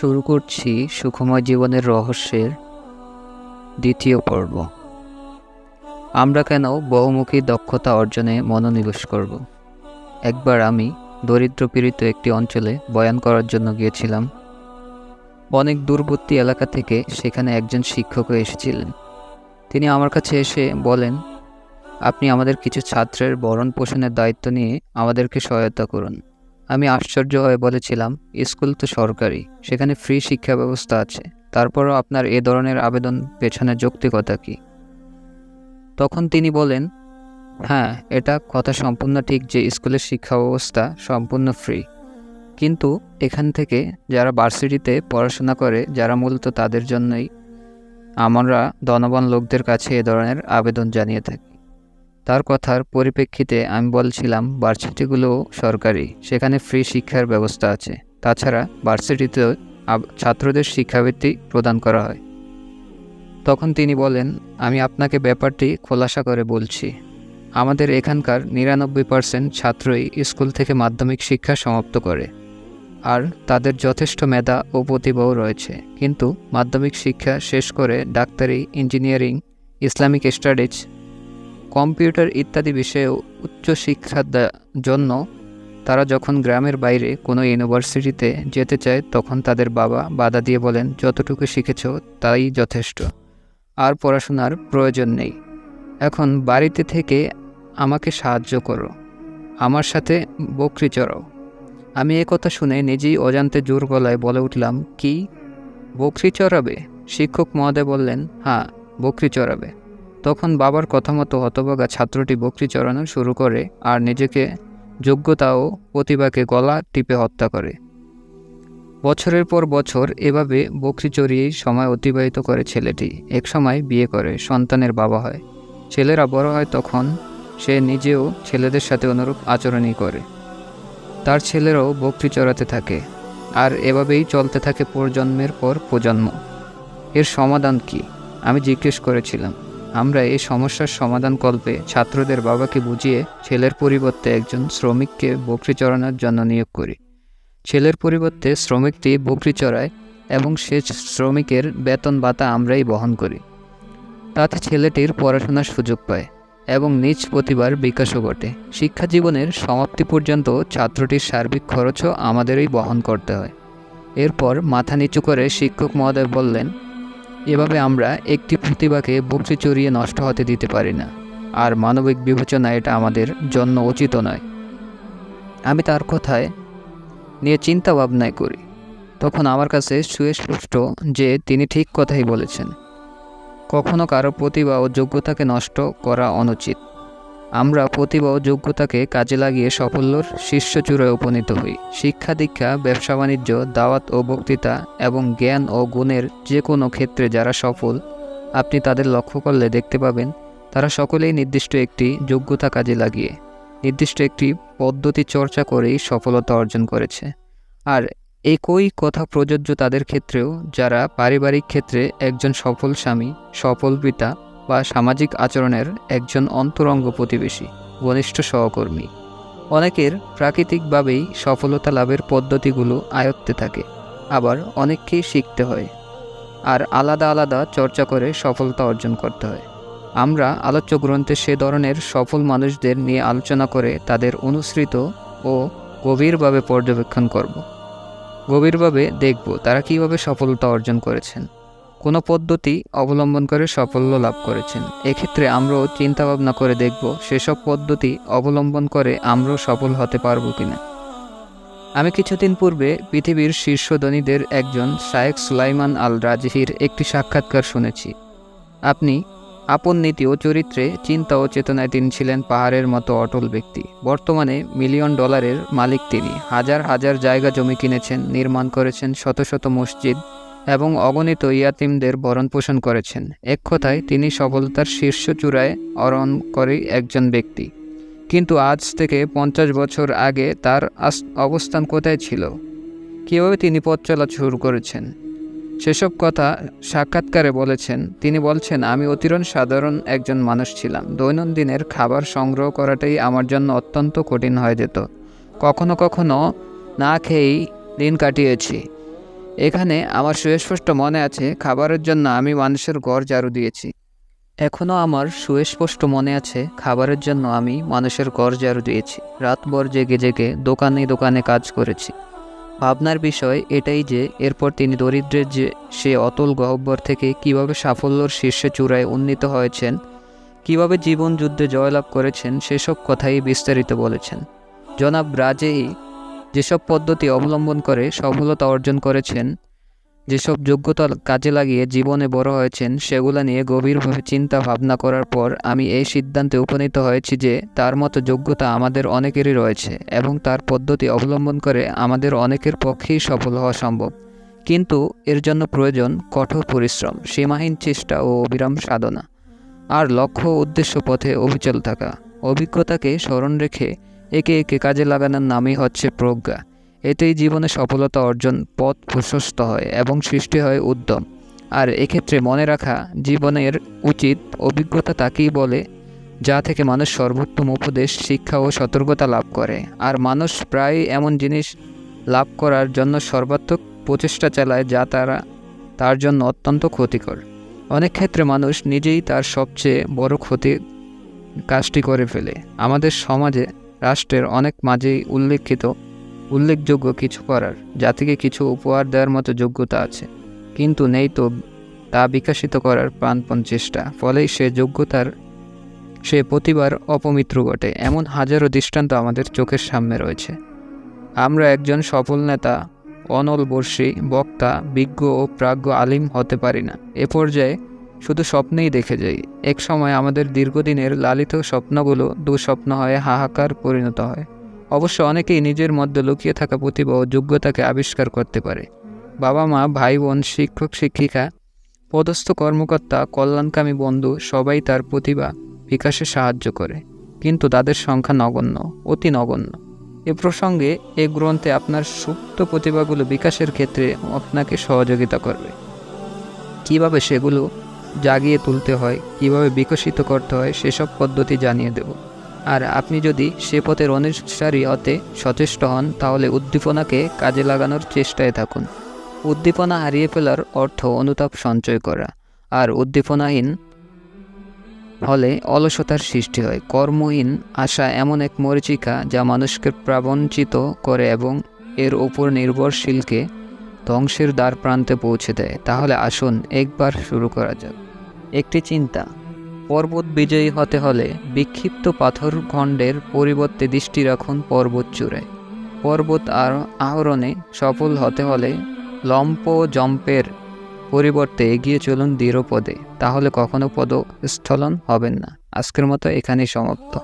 শুরু করছি সুখময় জীবনের রহস্যের দ্বিতীয় পর্ব। আমরা কেন বহুমুখী দক্ষতা অর্জনে মনোনিবেশ করব? একবার আমি দরিদ্র পীড়িত একটি অঞ্চলে বয়ান করার জন্য গিয়েছিলাম। অনেক দূরবর্তী এলাকা থেকে সেখানে একজন শিক্ষকও এসেছিলেন। তিনি আমার কাছে এসে বলেন, আপনি আমাদের কিছু ছাত্রের ভরণ পোষণের দায়িত্ব নিয়ে আমাদেরকে সহায়তা করুন। আমি আশ্চর্য হয়ে বলেছিলাম, স্কুল তো সরকারি, সেখানে ফ্রি শিক্ষা ব্যবস্থা আছে। তারপরও আপনার এ ধরনের আবেদন পেছনে যৌক্তিকতা কি? তখন তিনি বলেন হ্যাঁ এটা কথা সম্পূর্ণ ঠিক যে স্কুলের শিক্ষা ব্যবস্থা সম্পূর্ণ ফ্রি। কিন্তু এখান থেকে যারা ভার্সিটিতে পড়াশোনা করে, যারা মূলত তাদের জন্যই আমরা ধনবান লোকদের কাছে এ ধরনের আবেদন জানিয়ে থাকি। তার কথার পরিপ্রেক্ষিতে আমি বলছিলাম ভার্সিটিগুলোও সরকারি, সেখানে ফ্রি শিক্ষার ব্যবস্থা আছে। তাছাড়া ভার্সিটিতে ছাত্রদের শিক্ষাবৃত্তি প্রদান করা হয়। তখন তিনি বলেন, আমি আপনাকে ব্যাপারটি খোলাসা করে বলছি। আমাদের এখানকার নিরানব্বই পার্সেন্ট ছাত্রই স্কুল থেকে মাধ্যমিক শিক্ষা সমাপ্ত করে, আর তাদের যথেষ্ট মেধা ও প্রতিভাও রয়েছে। কিন্তু মাধ্যমিক শিক্ষা শেষ করে ডাক্তারি, ইঞ্জিনিয়ারিং, ইসলামিক স্টাডিজ কম্পিউটার ইত্যাদি বিষয়েও উচ্চশিক্ষার জন্য তারা যখন গ্রামের বাইরে কোনো ইউনিভার্সিটিতে যেতে চায়, তখন তাদের বাবা বাধা দিয়ে বলেন, যতটুকু শিখেছ, তাই যথেষ্ট। আর পড়াশোনার প্রয়োজন নেই। এখন বাড়িতে থেকে আমাকে সাহায্য করো। আমার সাথে বকরি চড়াও। আমি এ কথা শুনে নিজেই অজান্তে জোর গলায় বলে উঠলাম, কি? বকরি চড়াবে? শিক্ষক মহোদয় বললেন হ্যাঁ বকরি চড়াবে। তখন বাবার কথা মতো হতবাগা ছাত্রটি বকরি চড়ানো শুরু করে আর নিজেকে যোগ্যতা ও প্রতিভাকে গলা টিপে হত্যা করে। বছরের পর বছর এভাবে বকরি চড়িয়েই সময় অতিবাহিত করে ছেলেটি। এক সময় বিয়ে করে, সন্তানের বাবা হয়। ছেলেরা বড় হয় তখন সে নিজেও ছেলেদের সাথে অনুরূপ আচরণই করে। তার ছেলেরাও বকরি চড়াতে থাকে আর এভাবেই চলতে থাকে প্রজন্মের পর প্রজন্ম। এর সমাধান কি? আমি জিজ্ঞেস করেছিলাম। আমরা এই সমস্যার সমাধান কল্পে ছাত্রদের বাবাকে বুঝিয়ে ছেলের পরিবর্তে একজন শ্রমিককে বকরি চড়ানোর জন্য নিয়োগ করি। ছেলের পরিবর্তে শ্রমিকটি বকরি চড়ায় এবং সে শ্রমিকের বেতন ভাতা আমরাই বহন করি। তাতে ছেলেটির পড়াশোনার সুযোগ পায় এবং নিজ প্রতিভার বিকাশও ঘটে। শিক্ষা জীবনের সমাপ্তি পর্যন্ত ছাত্রটির সার্বিক খরচও আমাদেরই বহন করতে হয়। এরপর মাথা নিচু করে শিক্ষক মহোদয় বললেন এভাবে আমরা একটি প্রতিভাকে বকরি চড়িয়ে নষ্ট হতে দিতে পারি না। আর মানবিক বিবেচনা এটা আমাদের জন্য উচিত নয়। আমি তার কথায় নিয়ে চিন্তা ভাবনায় করি। তখন আমার কাছে সুস্পষ্ট যে তিনি ঠিক কথাই বলেছেন। কখনো কারও প্রতিভা ও যোগ্যতাকে নষ্ট করা অনুচিত। আমরা প্রতিভা ও যোগ্যতাকে কাজে লাগিয়ে সাফল্যর শীর্ষ চূড়ায় উপনীত হই। শিক্ষা দীক্ষা, ব্যবসা বাণিজ্য, দাওয়াত ও বক্তৃতা এবং জ্ঞান ও গুণের যে কোনো ক্ষেত্রে যারা সফল, আপনি তাদের লক্ষ্য করলে দেখতে পাবেন তারা সকলেই নির্দিষ্ট একটি যোগ্যতা কাজে লাগিয়ে, নির্দিষ্ট একটি পদ্ধতি চর্চা করেই সফলতা অর্জন করেছে। আর একই কথা প্রযোজ্য তাদের ক্ষেত্রেও, যারা পারিবারিক ক্ষেত্রে একজন সফল স্বামী, সফল পিতা বা সামাজিক আচরণের একজন অন্তরঙ্গ প্রতিবেশী, ঘনিষ্ঠ সহকর্মী। অনেকের প্রাকৃতিকভাবেই সফলতা লাভের পদ্ধতিগুলো আয়ত্তে থাকে, আবার অনেককেই শিখতে হয় আর আলাদা আলাদা চর্চা করে সফলতা অর্জন করতে হয়। আমরা আলোচ্য গ্রন্থে সে ধরনের সফল মানুষদের নিয়ে আলোচনা করে তাদের অনুসৃত ও গভীরভাবে পর্যবেক্ষণ করব। গভীরভাবে দেখব তারা কীভাবে সফলতা অর্জন করেছেন। কোনো পদ্ধতি অবলম্বন করে সাফল্য লাভ করেছেন। এক্ষেত্রে আমরাও চিন্তাভাবনা করে দেখব সেসব পদ্ধতি অবলম্বন করে আমরাও সফল হতে পারব কিনা। আমি কিছুদিন পূর্বে পৃথিবীর শীর্ষ ধনীদের একজন শায়েক সুলাইমান আল রাজহির একটি সাক্ষাৎকার শুনেছি। আপনি আপন নীতি ও চরিত্রে চিন্তা ও চেতনায় তিনি ছিলেন পাহাড়ের মতো অটল ব্যক্তি। বর্তমানে মিলিয়ন ডলারের মালিক তিনি। হাজার হাজার জায়গা জমি কিনেছেন, নির্মাণ করেছেন শত শত মসজিদ এবং অগণিত ইয়াতিমদের ভরণ পোষণ করেছেন। এক কথায়, তিনি সফলতার শীর্ষ চূড়ায় অরণ করে একজন ব্যক্তি। কিন্তু আজ থেকে পঞ্চাশ বছর আগে তার অবস্থান কোথায় ছিল? কীভাবে তিনি পথ চলা শুরু করেছেন? সেসব কথা সাক্ষাৎকারে বলেছেন। তিনি বলছেন, আমি অতিরণ সাধারণ একজন মানুষ ছিলাম। দৈনন্দিনের খাবার সংগ্রহ করাটাই আমার জন্য অত্যন্ত কঠিন হয়ে যেত। কখনো কখনো না খেয়েই দিন কাটিয়েছি। এখানে আমার সুস্পষ্ট মনে আছে, খাবারের জন্য আমি মানুষের ঘর ঝাড়ু দিয়েছি। এখনও আমার সুস্পষ্ট মনে আছে, খাবারের জন্য আমি মানুষের ঘর ঝাড়ু দিয়েছি। রাতভর জেগে জেগে দোকানে দোকানে কাজ করেছি। ভাবনার বিষয় এটাই যে, এরপর তিনি দরিদ্রের যে, সে অতল গহ্বর থেকে কীভাবে সাফল্যর শীর্ষে চূড়ায় উন্নীত হয়েছেন, কীভাবে জীবন যুদ্ধে জয়লাভ করেছেন, সেসব কথাই বিস্তারিত বলেছেন। জনাব রাজেই যেসব পদ্ধতি অবলম্বন করে সফলতা অর্জন করেছেন, যেসব যোগ্যতা কাজে লাগিয়ে জীবনে বড় হয়েছেন, সেগুলো নিয়ে গভীরভাবে চিন্তা ভাবনা করার পর আমি এই সিদ্ধান্তে উপনীত হয়েছি যে তার মতো যোগ্যতা আমাদের অনেকেরই রয়েছে এবং তার পদ্ধতি অবলম্বন করে আমাদের অনেকের পক্ষেই সফল হওয়া সম্ভব। কিন্তু এর জন্য প্রয়োজন কঠোর পরিশ্রম, সীমাহীন চেষ্টা ও অবিরাম সাধনা। আর লক্ষ্য উদ্দেশ্য পথে অবিচল থাকা, অভিজ্ঞতাকে স্মরণ রেখে একে একে কাজে লাগানোর নামই হচ্ছে প্রজ্ঞা। এতেই জীবনে সফলতা অর্জন পথ প্রশস্ত হয় এবং সৃষ্টি হয় উদ্যম। আর এক্ষেত্রে মনে রাখা, জীবনের উচিত অভিজ্ঞতা তাকেই বলে, যা থেকে মানুষ সর্বোত্তম উপদেশ, শিক্ষা ও সতর্কতা লাভ করে। আর মানুষ প্রায় এমন জিনিস লাভ করার জন্য সর্বাত্মক প্রচেষ্টা চালায় যা তারা, তার জন্য অত্যন্ত ক্ষতিকর। অনেক ক্ষেত্রে মানুষ নিজেই তার সবচেয়ে বড় ক্ষতি কাজটি করে ফেলে। আমাদের সমাজে রাষ্ট্রের অনেক মাঝেই উল্লেখিত, উল্লেখযোগ্য কিছু করার, জাতিকে কিছু উপহার দেওয়ার মতো যোগ্যতা আছে। কিন্তু নেই তো তা বিকশিত করার প্রাণপণ চেষ্টা, ফলেই সে যোগ্যতার, সে প্রতিবার অপমিত্র ঘটে। এমন হাজারো দৃষ্টান্ত আমাদের চোখের সামনে রয়েছে। আমরা একজন সফল নেতা, অনলবর্ষী বক্তা, বিজ্ঞ ও প্রাজ্ঞ আলিম হতে পারি না। এ পর্যায়ে শুধু স্বপ্নেই দেখে যাই। এক সময় আমাদের দীর্ঘদিনের লালিত স্বপ্নগুলো দুঃস্বপ্ন হয়ে হাহাকার পরিণত হয়। অবশ্য অনেকেই নিজের মধ্যে লুকিয়ে থাকা প্রতিভা ও যোগ্যতাকে আবিষ্কার করতে পারে। বাবা মা, ভাই বোন, শিক্ষক, শিক্ষিকা, পদস্থ কর্মকর্তা, কল্যাণকামী বন্ধু, সবাই তার প্রতিভা বিকাশে সাহায্য করে। কিন্তু তাদের সংখ্যা নগণ্য, অতি নগণ্য। এ প্রসঙ্গে এ গ্রন্থে আপনার সুপ্ত প্রতিভাগুলো বিকাশের ক্ষেত্রে আপনাকে সহযোগিতা করবে। কীভাবে সেগুলো জাগিয়ে তুলতে হয়, কীভাবে বিকশিত করতে হয় সেসব পদ্ধতি জানিয়ে দেব। আর আপনি যদি সে পথের অনুসারী হতে সচেষ্ট হন, তাহলে উদ্দীপনাকে কাজে লাগানোর চেষ্টায় থাকুন। উদ্দীপনা হারিয়ে ফেলার অর্থ অনুতাপ সঞ্চয় করা। আর উদ্দীপনাহীন হলে অলসতার সৃষ্টি হয়। কর্মহীন আশা এমন এক মরিচিকা যা মানুষকে প্রাবঞ্চিত করে এবং এর ওপর নির্ভরশীলকে ধ্বংসের দ্বার প্রান্তে পৌঁছে দেয়। তাহলে আসুন একবার শুরু করা যাক। একটি চিন্তা। পর্বত বিজয়ী হতে হলে বিক্ষিপ্ত পাথর খণ্ডের পরিবর্তে দৃষ্টি রাখুন পর্বত চূড়ায় পর্বত আর আহরণে সফল হতে হলে লম্প জম্পের পরিবর্তে এগিয়ে চলুন দৃঢ় পদে। তাহলে কখনো পদস্খলন হবেন না। আজকের মতো এখানেই সমাপ্ত।